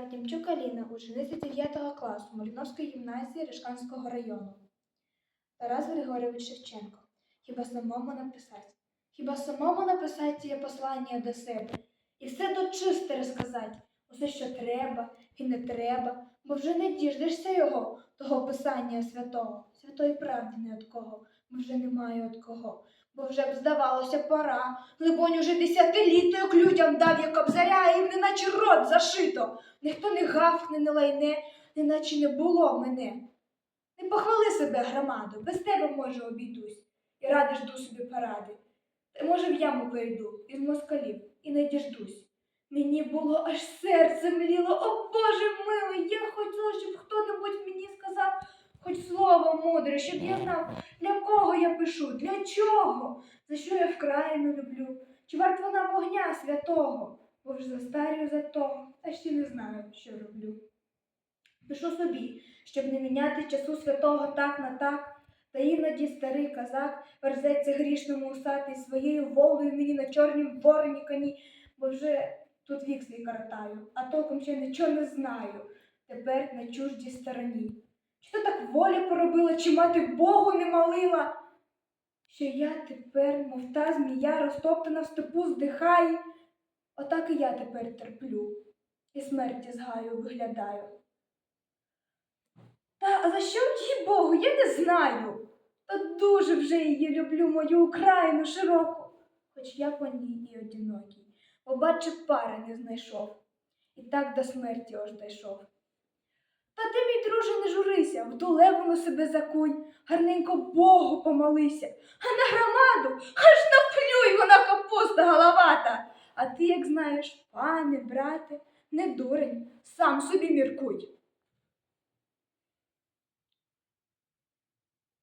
Я, Тімчук Аліна, учениця 9 класу Маліновської гімназії Ришканського району. Тарас Григорович Шевченко. Хіба самому написати? Хіба самому написати ціє послання до себе? І все то чисте розказати, усе, що треба і не треба, бо вже не діждешся його, того писання святого, святої правди не від кого, бо вже немає від кого. Бо вже б здавалося пора, Либонь, уже десятиліття людям дав, як обзаря, і неначе рот зашито. Ніхто не гавкне, не лайне, неначе не було мене. Не похвали себе, громаду, без тебе, може, обійдусь, і ради жду собі паради. Та може в яму перейду із москалів і не діждусь. Мені було аж серце мліло, о Боже милий, я хотіла, щоб хто-небудь мені сказав хоч слово мудре, щоб я знав, для кого я пишу, для чого, за що я вкраїну люблю, чи варт вона вогня святого, бо вже застарію за того, та ще не знаю, що роблю. Пишу собі, щоб не міняти часу святого так на так, та іноді старий казак верзеться грішному усатий своєю волею мені на чорнім вороні коні, бо вже тут вік свій картаю, а толком ще нічого не знаю, тепер на чуждій стороні. Чи то так воля поробила, чи мати Богу не молила? Що я тепер, мов та змія, розтоптана в степу здихає, отак і я тепер терплю, і смерті з гаю виглядаю. Та а за що їй Богу, я не знаю. Та дуже вже її люблю, мою Україну широку, хоч я по ній і одинокий, побачив пари не знайшов, і так до смерті аж дійшов. Та ти, мій друже, не журися, в на себе закунь, гарненько Богу помолися, а на громаду аж наплюй вона капуста головата. А ти, як знаєш, пане, брате, не дурень, сам собі міркуй.